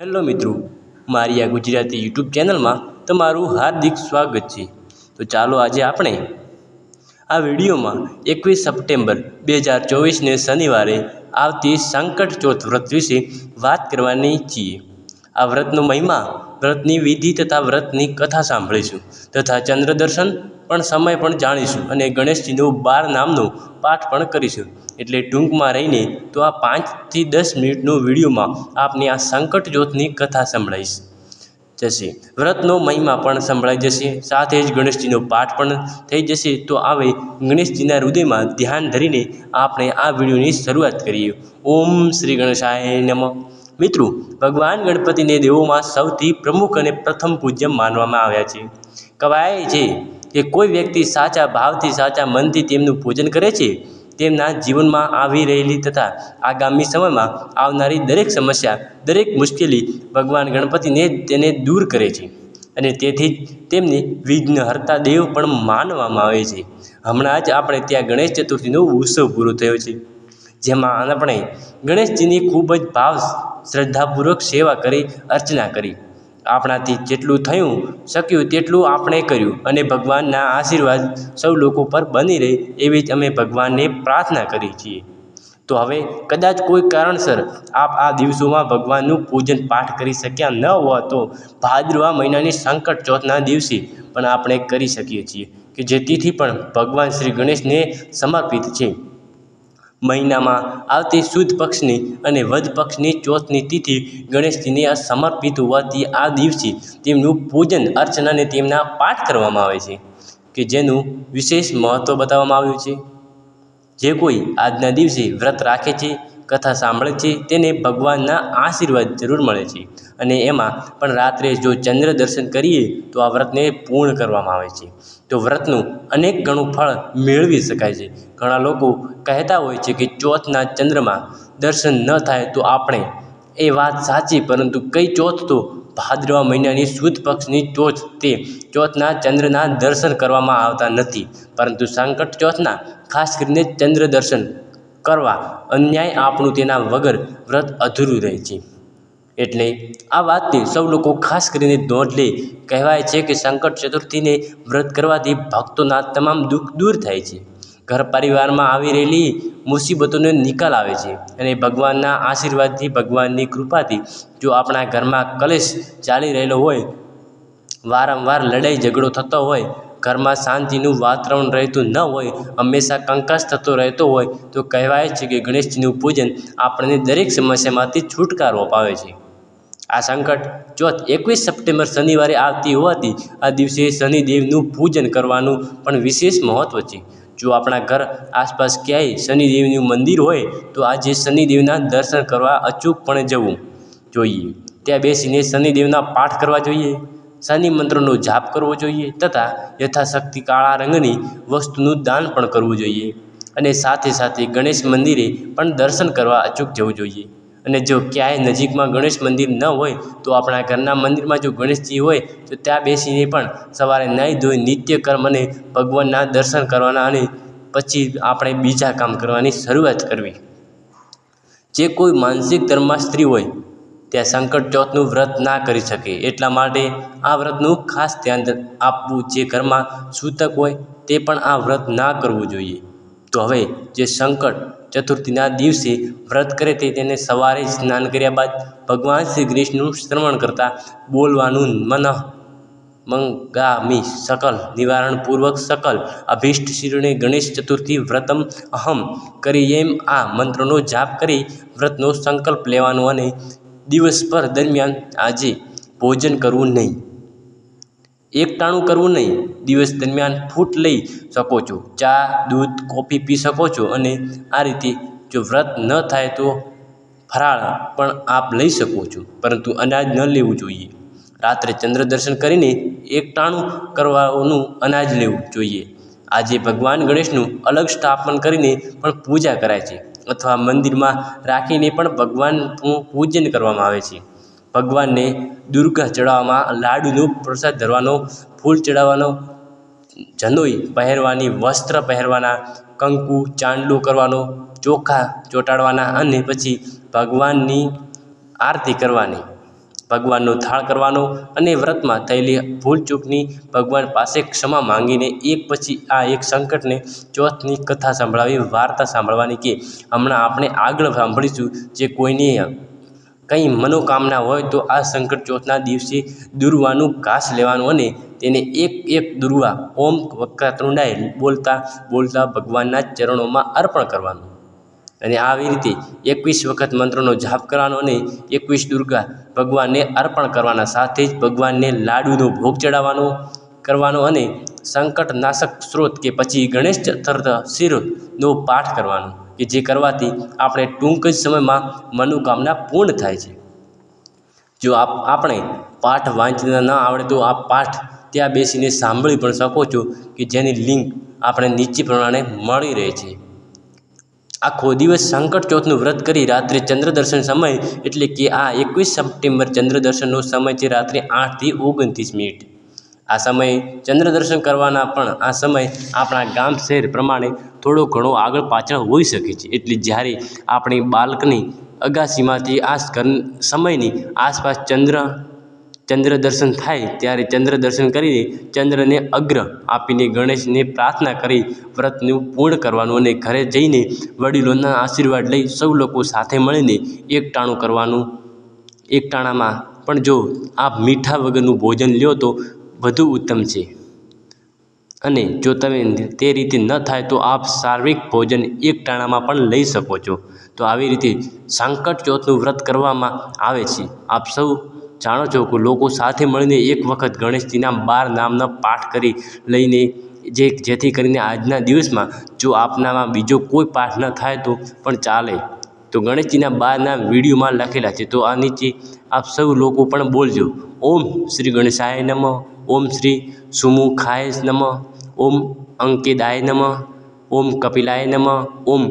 Hello મિત્રો, મારી આ ગુજરાતી યુટ્યુબ ચેનલમાં તમારું હાર્દિક સ્વાગત છે. તો ચાલો આજે આપણે આ વિડીયોમાં એકવીસ સપ્ટેમ્બર બે હજાર ચોવીસને શનિવારે આવતી સંકટ ચોથ વ્રત વિશે વાત કરવાની છીએ. આ વ્રતનો મહિમા, વ્રતની વિધિ તથા વ્રતની કથા સાંભળીશું. તથા ચંદ્ર દર્શન પણ સમય પણ જાણીશું અને ગણેશજીનું બાર નામનો પાઠ પણ કરીશું. એટલે ટૂંકમાં રહીને તો આ પાંચથી દસ મિનિટનો વિડીયોમાં આપને આ સંકટ જ્યોતની કથા સંભળાઈશ. જશે. વ્રતનો મહિમા પણ સંભળાઈ જશે. સાથે જ ગણેશજીનો પાઠ પણ થઈ જશે. તો આવે ગણેશજીના હૃદયમાં ધ્યાન ધરીને આપણે આ વિડીયોની શરૂઆત કરીએ. ઓમ શ્રી ગણેશાય નમઃ. મિત્રો, ભગવાન ગણપતિને દેવોમાં સૌથી પ્રમુખ અને પ્રથમ પૂજ્ય માનવામાં આવ્યા છે. કવાય છે કે કોઈ વ્યક્તિ સાચા ભાવથી સાચા મનથી તેમનું પૂજન કરે છે, તેમના જીવનમાં આવી રહેલી તથા આગામી સમયમાં આવનારી દરેક સમસ્યા, દરેક મુશ્કેલી ભગવાન ગણપતિને તેને દૂર કરે છે અને તેથી જ તેમને વિઘ્નહર્તા દેવ પણ માનવામાં આવે છે. હમણાં જ આપણે ત્યાં ગણેશ ચતુર્થીનો ઉત્સવ પૂરો થયો છે. જેમાં આપણે ગણેશજીની ખૂબ જ ભાવ શ્રદ્ધાપૂર્વક સેવા કરી, અર્ચના કરી. આપણાથી જેટલું થયું, શક્યું તેટલું આપણે કર્યું અને ભગવાનના આશીર્વાદ સૌ લોકો પર બની રહે એવી જ અમે ભગવાનને પ્રાર્થના કરી છીએ. તો હવે કદાચ કોઈ કારણસર આપ આ દિવસોમાં ભગવાનનું પૂજન પાઠ કરી શક્યા ન હોવા તો ભાદરવા મહિનાની સંકટ ચોથના દિવસે પણ આપણે કરી શકીએ છીએ કે જે પણ ભગવાન શ્રી ગણેશને સમર્પિત છે. મહિનામાં આવતી સુદ પક્ષની અને વદ પક્ષની ચોથની તિથિ ગણેશજીને સમર્પિત હોવાથી આ દિવસે તેમનું પૂજન અર્ચના અને તેમના પાઠ કરવામાં આવે છે, કે જેનું વિશેષ મહત્ત્વ બતાવવામાં આવ્યું છે. જે કોઈ આજના દિવસે વ્રત રાખે છે કથા સાંભળે છે, તેને ભગવાનના આશીર્વાદ જરૂર મળે છે. અને એમાં પણ રાત્રે જો ચંદ્ર દર્શન કરીએ, તો આ વ્રતને પૂર્ણ કરવામાં આવે છે. તો વ્રતનું અનેક ગણું ફળ મેળવી શકાય છે. ઘણા લોકો કહેતા હોય છે કે ચોથના ચંદ્રમાં દર્શન ન થાય તો આપણે એ વાત સાચી, પરંતુ કઈ ચોથ તો? ભાદરવા મહિનાની સુદ પક્ષની ચોથ તે ચોથના ચંદ્રના દર્શન કરવામાં આવતા નથી. પરંતુ સંકટ ચોથના, ખાસ કરીને ચંદ્ર દર્શન કરવા અન્યાય આપણું તેના વગર વ્રત અધૂરું રહે છે. એટલે આ વાતની સૌ લોકો ખાસ કરીને નોંધ લે કહેવાય છે કે સંકટ ચતુર્થીને વ્રત કરવાથી ભક્તોના તમામ દુઃખ દૂર થાય છે. ઘર પરિવારમાં આવી રહેલી મુસીબતોનો નિકાલ આવે છે અને ભગવાનના આશીર્વાદથી, ભગવાનની કૃપાથી જો આપણા ઘરમાં કલેશ ચાલી રહેલો હોય, વારંવાર લડાઈ ઝઘડો થતો હોય ઘરમાં શાંતિનું વાતાવરણ રહેતું ન હોય, હંમેશા કંકાસ થતો રહેતો હોય, તો કહેવાય છે કે ગણેશજીનું પૂજન આપણને દરેક સમસ્યામાંથી છુટકારો અપાવે છે. આ સંકટ ચોથ એકવીસ સપ્ટેમ્બર શનિવારે આવતી હોવાથી આ દિવસે શનિદેવનું પૂજન કરવાનું પણ વિશેષ મહત્ત્વ છે. જો આપણા ઘર આસપાસ ક્યાંય શનિદેવનું મંદિર હોય, તો આજે શનિદેવના દર્શન કરવા અચૂકપણે જવું જોઈએ. ત્યાં બેસીને શનિદેવના પાઠ કરવા જોઈએ. શનિ મંત્રનો જાપ કરવો જોઈએ તથા યથાશક્તિ કાળા રંગની વસ્તુનું દાન પણ કરવું જોઈએ. અને સાથે સાથે ગણેશ મંદિરે પણ દર્શન કરવા અચૂક જવું જોઈએ. અને જો ક્યાંય નજીકમાં ગણેશ મંદિર ન હોય તો આપણા ઘરના મંદિરમાં જો ગણેશજી હોય તો ત્યાં બેસીને પણ સવારે નાહી ધોઈ નિત્ય કર્મ અને ભગવાનના દર્શન કરવાના અને પછી આપણે બીજા કામ કરવાની શરૂઆત કરવી. જે કોઈ માનસિક ધર્મમાં સ્ત્રી હોય ત્યાં સંકટ ચોથનું વ્રત ના કરી શકે. એટલા માટે આ વ્રતનું ખાસ ધ્યાન આપવું જે ઘરમાં સૂતક હોય તે પણ આ વ્રત ના કરવું જોઈએ. તો હવે જે સંકટ ચતુર્થીના દિવસે વ્રત કરે તે તેને સવારે સ્નાન કર્યા બાદ ભગવાન શ્રી કૃષ્ણનું શ્રવણ કરતાં બોલવાનું મન મંગામી સકલ, નિવારણપૂર્વક સકલ, અભિષ્ટ શિરોને ગણેશ ચતુર્થી વ્રતમ અહમ કરી એમ આ મંત્રનો જાપ કરી વ્રતનો સંકલ્પ લેવાનો અને દિવસભર દરમિયાન આજે ભોજન કરવું નહીં. એકટાણું કરવું નહીં. દિવસ દરમિયાન ફૂટ લઈ શકો છો. ચા, દૂધ, કોફી પી શકો છો અને આ રીતે જો વ્રત ન થાય તો ફરાળ પણ આપ લઈ શકો છો. પરંતુ અનાજ ન લેવું જોઈએ. રાત્રે ચંદ્ર દર્શન કરીને એકટાણું કરવાનું અનાજ લેવું જોઈએ. આજે ભગવાન ગણેશનું અલગ સ્થાપન કરીને પણ પૂજા કરાય છે. અથવા મંદિરમાં રાખીને પણ ભગવાનનું પૂજન કરવામાં આવે છે. ભગવાનને દુર્ગા ચડાવવામાં લાડુનો પ્રસાદ ધરવાનો, ફૂલ ચડાવવાનો, જનોઈ પહેરવાની, વસ્ત્ર પહેરવાના, કંકુ, ચાંદલો કરવાનો, ચોખા ચોંટાડવાના અને પછી ભગવાનની આરતી કરવાની. ભગવાનનો થાળ કરવાનો અને વ્રતમાં થયેલી ભૂલચૂકની ભગવાન પાસે ક્ષમા માંગીને એક પછી આ એક સંકટને ચોથની કથા સંભળાવી, વાર્તા સાંભળવાની કે, હમણાં આપણે આગળ સાંભળીશું જે કોઈને કંઈ મનોકામના હોય તો આ સંકટ ચોથના દિવસે દુર્વાનું ઘાસ લેવાનું અને તેને એક એક દુર્વા ઓમ વક્રતુંડાય બોલતા બોલતા ભગવાનના ચરણોમાં અર્પણ કરવાનું. અને આવી રીતે એકવીસ વખત મંત્રનો જાપ કરવાનો અને એકવીસ દુર્ગા ભગવાનને અર્પણ કરવાના સાથે જ ભગવાનને લાડુનો ભોગ ચડાવવાનો કરવાનો અને સંકટનાશક સ્ત્રોત કે પછી ગણેશ ચતુર્દશીનો પાઠ કરવાનો કે જે કરવાથી આપણે ટૂંક જ સમયમાં મનોકામના પૂર્ણ થાય છે. જો આપ, આપણે પાઠ વાંચતા ન આવડે તો આ પાઠ ત્યાં બેસીને સાંભળી પણ શકો છો કે જેની લિંક આપણે નીચે પ્રમાણે મળી રહે છે. આખો દિવસ સંકટ ચોથનું વ્રત કરી રાત્રે ચંદ્ર દર્શન સમય એટલે કે આ એકવીસ સપ્ટેમ્બર ચંદ્ર દર્શનનો સમય છે રાત્રે આઠથી ઓગણત્રીસ મિનિટ. આ સમયે ચંદ્ર દર્શન કરવાના પણ આ સમય આપણા ગામ શહેર પ્રમાણે થોડો ઘણો આગળ પાછળ હોઈ શકે છે. એટલે જ્યારે આપણી બાલ્કની અગાસીમાંથી આ સમયની આસપાસ ચંદ્ર ચંદ્ર દર્શન થાય ત્યારે ચંદ્ર દર્શન કરીને ચંદ્રને અગ્ર આપીને ગણેશને પ્રાર્થના કરી વ્રતનું પૂર્ણ કરવાનું અને ઘરે જઈને વડીલોના આશીર્વાદ લઈ સૌ લોકો સાથે મળીને એકટાણું કરવાનું. એકટાણામાં પણ જો આપ મીઠા વગરનું ભોજન લ્યો તો વધુ ઉત્તમ છે. અને જો તમે તે રીતે ન થાય તો આપ સાર્વિક ભોજન એક ટાણામાં પણ લઈ શકો છો. તો આવી રીતે સંકટ ચોથનું વ્રત કરવામાં આવે છે. આપ સૌ જાણો છો કે લોકો સાથે મળીને એક વખત ગણેશજીના બાર નામના પાઠ કરી લઈને જે જેથી કરીને આજના દિવસમાં જો આપનામાં બીજો કોઈ પાઠ ન થાય તો પણ ચાલે. તો ગણેશજીના બારના વિડીયોમાં લખેલા છે. તો આ નીચે આપ સૌ લોકો પણ બોલજો. ઓમ શ્રી ગણેશાય નમઃ. ઓમ શ્રી સુમુખાય નમઃ. ઓમ અંકેદાય નમઃ. ઓમ કપિલાય નમઃ. ઓમ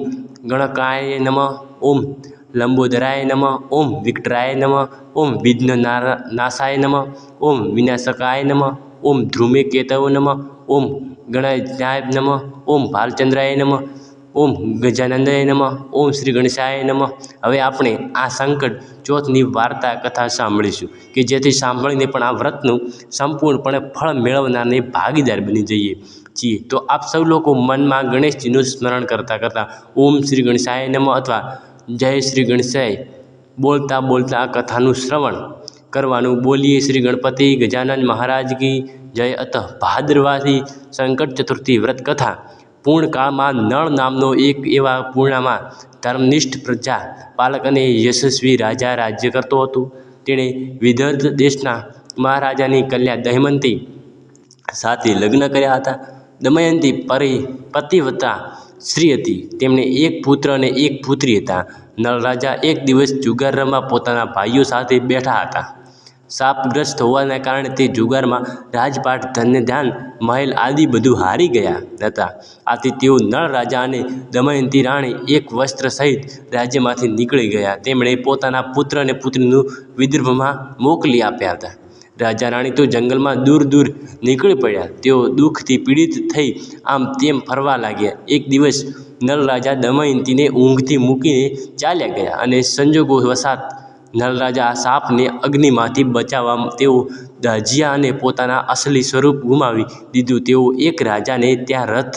ગણકાય નમઃ. ઓમ લંબોદરાય નમઃ, ઓમ વિક્ટરાય નમઃ, ઓમ વિઘ્ન નાશાય નમઃ, ઓમ વિનાશકાય નમઃ, ઓમ ધ્રુમે કેતવ નમઃ, ઓમ ગણાય નમઃ, ઓમ ભાલચંદ્રાય નમઃ, ઓમ ગજાનંદાય નમઃ, ઓમ શ્રી ગણેશાય નમઃ. હવે આપણે આ સંકટ ચોથની વાર્તા કથા સાંભળીશું કે જેથી સાંભળીને પણ આ વ્રતનું સંપૂર્ણપણે ફળ મેળવનારને ભાગીદાર બની જઈએ છીએ. તો આપ સૌ લોકો મનમાં ગણેશજીનું સ્મરણ કરતાં કરતાં ઓમ શ્રી ગણેશાય નમ અથવા જય શ્રી ગણેશાય. બોલતા બોલતા આ કથાનું શ્રવણ કરવાનું બોલીએ શ્રી ગણપતિ ગજાનન મહારાજ કી જય અત ભાદરવાથી સંકટ ચતુર્થી વ્રત કથા. પૂર્ણકાળમાં નળ નામનો એક એવા પૂર્ણામાં ધર્મનિષ્ઠ પ્રજા, પાલક અને યશસ્વી રાજા રાજ્ય કરતો હતો. તેણે વિદર્ભ દેશના મહારાજાની કન્યા દહેમંતી સાથે લગ્ન કર્યા હતા. દમયંતી પરી પતિવ્રતા સ્ત્રી હતી. તેમને એક પુત્ર અને એક પુત્રી હતા. નળ રાજા એક દિવસ જુગાર રમવા પોતાના ભાઈઓ સાથે બેઠા હતા. શાપગ્રસ્ત હોવાના કારણે તે જુગારમાં રાજપાટ ધન્ય ધ્યાન મહેલ આદિ બધું હારી ગયા હતા. આથી તેઓ નળ રાજા અને દમયંતી રાણી એક વસ્ત્ર સહિત રાજ્યમાંથી નીકળી ગયા. તેમણે પોતાના પુત્ર અને પુત્રીનું વિદર્ભમાં મોકલી આપ્યા હતા. રાજા રાણી તો જંગલમાં દૂર દૂર નીકળી પડ્યા. તેઓ દુઃખથી પીડિત થઈ આમ તેમ ફરવા લાગ્યા. એક દિવસ નળ રાજા દમયંતીને ઊંઘથી મૂકીને ચાલ્યા ગયા અને સંજોગો વસાત નળરાજા આ સાપને અગ્નિમાંથી બચાવવા તેઓ દાઝ્યા અને પોતાના અસલી સ્વરૂપ ગુમાવી દીધું. તેઓ એક રાજાને ત્યાં રથ